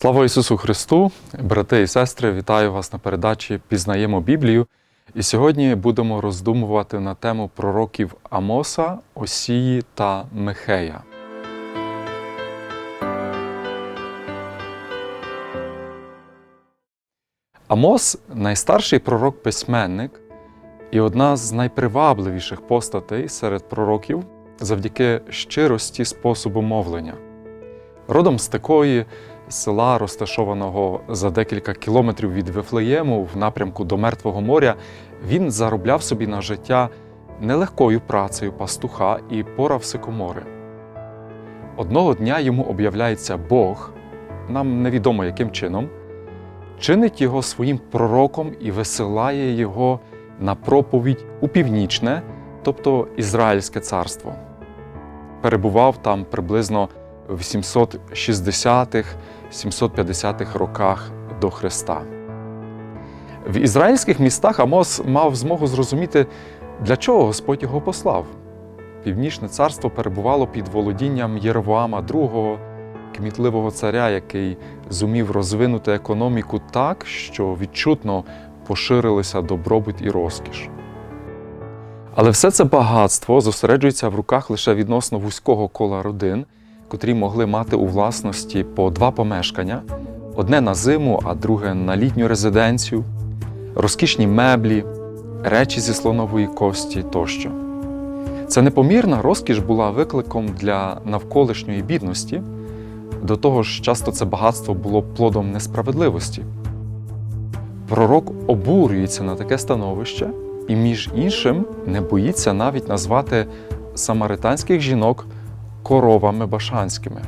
Слава Ісусу Христу, брати і сестри, вітаю вас на передачі Пізнаємо Біблію. І сьогодні будемо роздумувати на тему пророків Амоса, Осії та Михея. Амос найстарший пророк-письменник і одна з найпривабливіших постатей серед пророків завдяки щирості способу мовлення. Родом з такої села, розташованого за декілька кілометрів від Вифлеєму в напрямку до Мертвого моря, він заробляв собі на життя нелегкою працею пастуха і порав сикомори. Одного дня йому об'являється Бог, нам невідомо яким чином, чинить його своїм пророком і висилає його на проповідь у північне, тобто Ізраїльське царство. Перебував там приблизно в 760-х, 750-х роках до Христа. В ізраїльських містах Амос мав змогу зрозуміти, для чого Господь його послав. Північне царство перебувало під володінням Єровоама II, кмітливого царя, який зумів розвинути економіку так, що відчутно поширилися добробут і розкіш. Але все це багатство зосереджується в руках лише відносно вузького кола родин, котрі могли мати у власності по два помешкання: одне на зиму, а друге на літню резиденцію, розкішні меблі, речі зі слонової кості тощо. Ця непомірна розкіш була викликом для навколишньої бідності. До того ж, часто це багатство було плодом несправедливості. Пророк обурюється на таке становище і, між іншим, не боїться навіть назвати самаританських жінок коровами башанськими.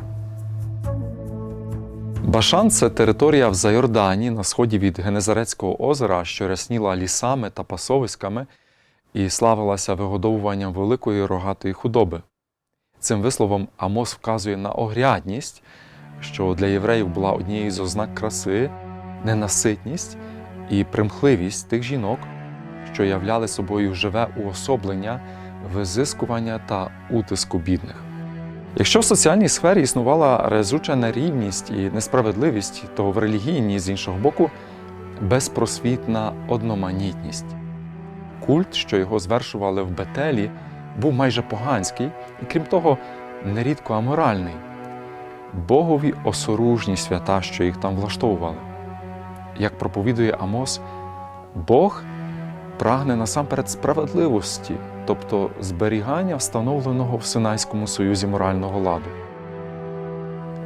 Башан це територія в Зайордані на сході від Генезарецького озера, що рясніла лісами та пасовиськами і славилася вигодовуванням великої рогатої худоби. Цим висловом Амос вказує на огрядність, що для євреїв була однією з ознак краси, ненаситність і примхливість тих жінок, що являли собою живе уособлення визискування та утиску бідних. Якщо в соціальній сфері існувала резуча нерівність і несправедливість, то в релігійній, з іншого боку, безпросвітна одноманітність. Культ, що його звершували в Бетелі, був майже поганський і, крім того, нерідко аморальний. Богові осоружні свята, що їх там влаштовували. Як проповідує Амос, Бог прагне насамперед справедливості, тобто зберігання встановленого в Синайському союзі морального ладу.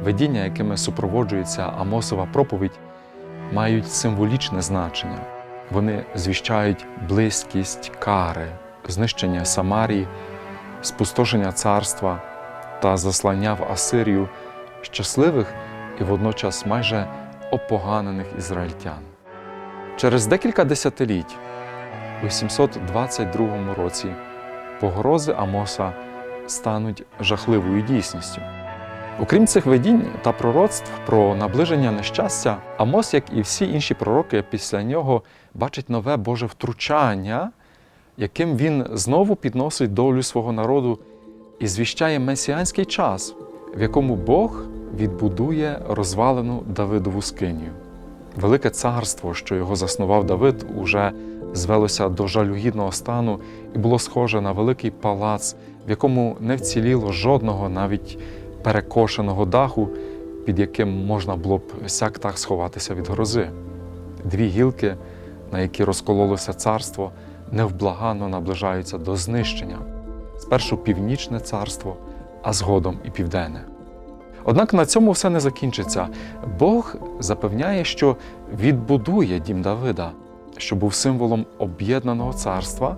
Видіння, якими супроводжується Амосова проповідь, мають символічне значення. Вони звіщають близькість кари, знищення Самарії, спустошення царства та заслання в Асирію щасливих і водночас майже опоганених ізраїльтян. Через декілька десятиліть, у 722 році, погрози Амоса стануть жахливою дійсністю. Окрім цих видінь та пророцтв про наближення нещастя, Амос, як і всі інші пророки після нього, бачить нове Боже втручання, яким він знову підносить долю свого народу і звіщає месіанський час, в якому Бог відбудує розвалену Давидову скинію. Велике царство, що його заснував Давид, уже звелося до жалюгідного стану і було схоже на великий палац, в якому не вціліло жодного навіть перекошеного даху, під яким можна було б сяк так сховатися від грози. Дві гілки, на які розкололося царство, невблаганно наближаються до знищення. Спершу північне царство, а згодом і південне. Однак на цьому все не закінчиться. Бог запевняє, що відбудує дім Давида, що був символом об'єднаного царства,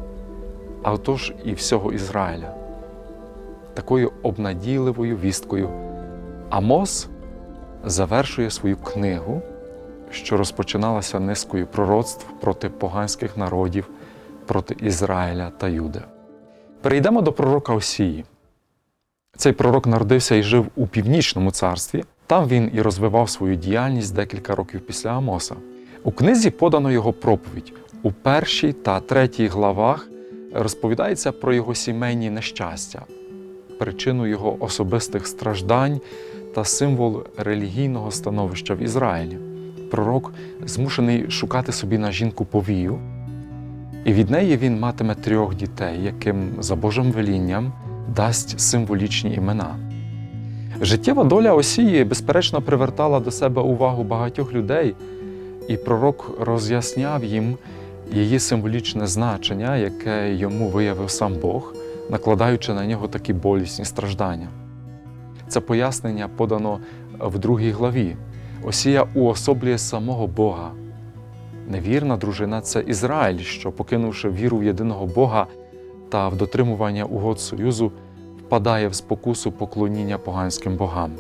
а отож і всього Ізраїля. Такою обнадійливою вісткою Амос завершує свою книгу, що розпочиналася низкою пророцтв проти поганських народів, проти Ізраїля та Юди. Перейдемо до пророка Осії. Цей пророк народився і жив у північному царстві. Там він і розвивав свою діяльність декілька років після Амоса. У книзі подано його проповідь. У першій та третій главах розповідається про його сімейні нещастя, причину його особистих страждань та символ релігійного становища в Ізраїлі. Пророк змушений шукати собі на жінку повію, і від неї він матиме трьох дітей, яким за Божим велінням дасть символічні імена. Життєва доля Осії, безперечно, привертала до себе увагу багатьох людей, і пророк роз'ясняв їм її символічне значення, яке йому виявив сам Бог, накладаючи на нього такі болісні страждання. Це пояснення подано в другій главі. Осія уособлює самого Бога. Невірна дружина це Ізраїль, що, покинувши віру в єдиного Бога та в дотримування угод Союзу, впадає в спокусу поклоніння поганським богам.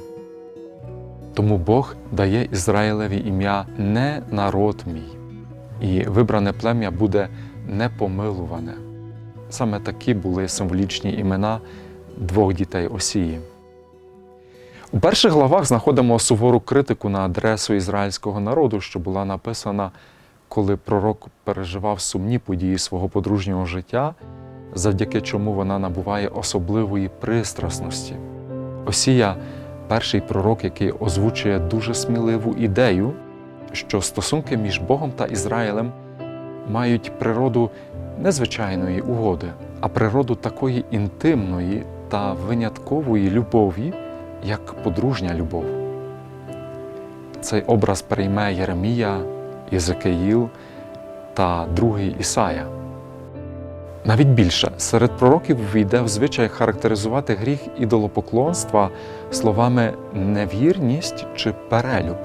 Тому Бог дає Ізраїлеві ім'я не народ мій, і вибране плем'я буде непомилуване. Саме такі були символічні імена двох дітей Осії. У перших главах знаходимо сувору критику на адресу ізраїльського народу, що була написана, коли пророк переживав сумні події свого подружнього життя, завдяки чому вона набуває особливої пристрасності. Осія перший пророк, який озвучує дуже сміливу ідею, що стосунки між Богом та Ізраїлем мають природу незвичайної угоди, а природу такої інтимної та виняткової любові, як подружня любов. Цей образ прийме Єремія, Єзекиїл та другий Ісая. Навіть більше серед пророків війде в звичай характеризувати гріх ідолопоклонства словами невірність чи перелюб.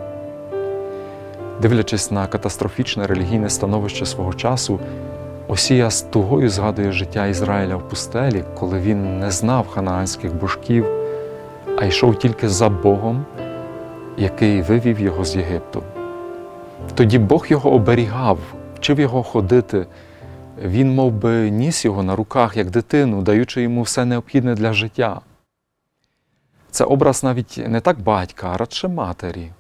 Дивлячись на катастрофічне релігійне становище свого часу, Осія з тугою згадує життя Ізраїля в пустелі, коли він не знав ханаанських божків, а йшов тільки за Богом, який вивів його з Єгипту. Тоді Бог його оберігав, вчив його ходити. Він мов би, ніс його на руках, як дитину, даючи йому все необхідне для життя. Це образ навіть не так батька, а радше матері.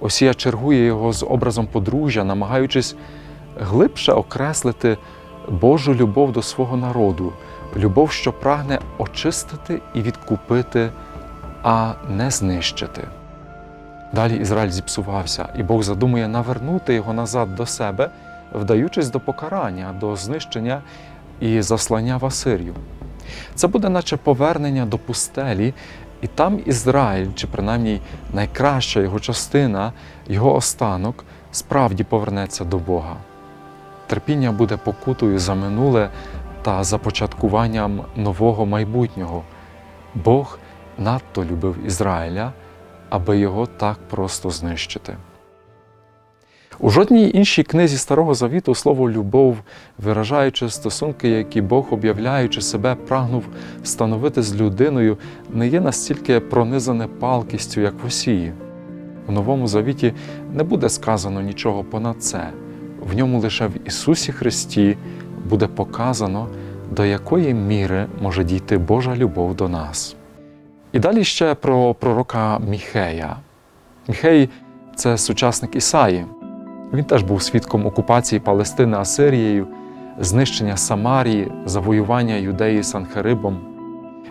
Осія чергує його з образом подружжя, намагаючись глибше окреслити Божу любов до свого народу, любов, що прагне очистити і відкупити, а не знищити. Далі Ізраїль зіпсувався, і Бог задумує навернути його назад до себе, вдаючись до покарання, до знищення і заслання в Асирію. Це буде наче повернення до пустелі, і там Ізраїль, чи принаймні найкраща його частина, його останок, справді повернеться до Бога. Терпіння буде покутою за минуле та започаткуванням нового майбутнього. Бог надто любив Ізраїля, аби його так просто знищити. У жодній іншій книзі Старого Завіту слово любов, виражаючи стосунки, які Бог, об'являючи себе, прагнув встановити з людиною, не є настільки пронизане палкістю, як в Осії. У Новому Завіті не буде сказано нічого понад це. В ньому лише в Ісусі Христі буде показано, до якої міри може дійти Божа любов до нас. І далі ще про пророка Міхея. Міхей це сучасник Ісаї. Він теж був свідком окупації Палестини Асирією, знищення Самарії, завоювання юдеї Санхерибом.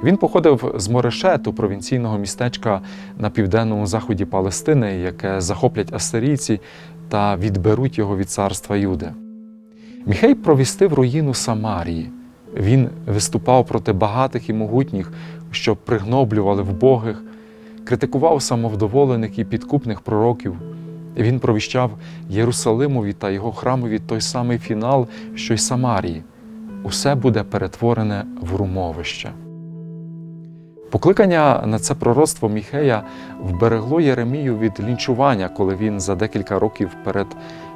Він походив з Морешету, провінційного містечка на південному заході Палестини, яке захоплять асирійці та відберуть його від царства Юди. Міхей провістив руїну Самарії. Він виступав проти багатих і могутніх, що пригноблювали вбогих, критикував самовдоволених і підкупних пророків. Він провіщав Єрусалимові та його храмові той самий фінал, що й Самарії. Усе буде перетворене в румовище. Покликання на це пророцтво Міхея вберегло Єремію від лінчування, коли він за декілька років перед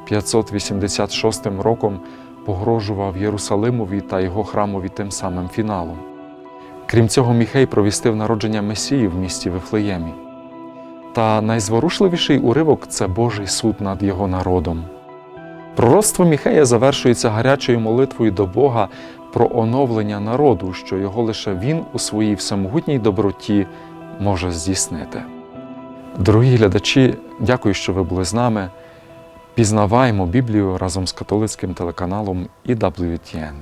586 роком погрожував Єрусалимові та його храмові тим самим фіналом. Крім цього, Міхей провістив народження Месії в місті Вифлеємі. Та найзворушливіший уривок це Божий суд над його народом. Пророцтво Міхея завершується гарячою молитвою до Бога про оновлення народу, що його лише він у своїй всемогутній доброті може здійснити. Дорогі глядачі, дякую, що ви були з нами. Пізнаваємо Біблію разом з католицьким телеканалом EWTN.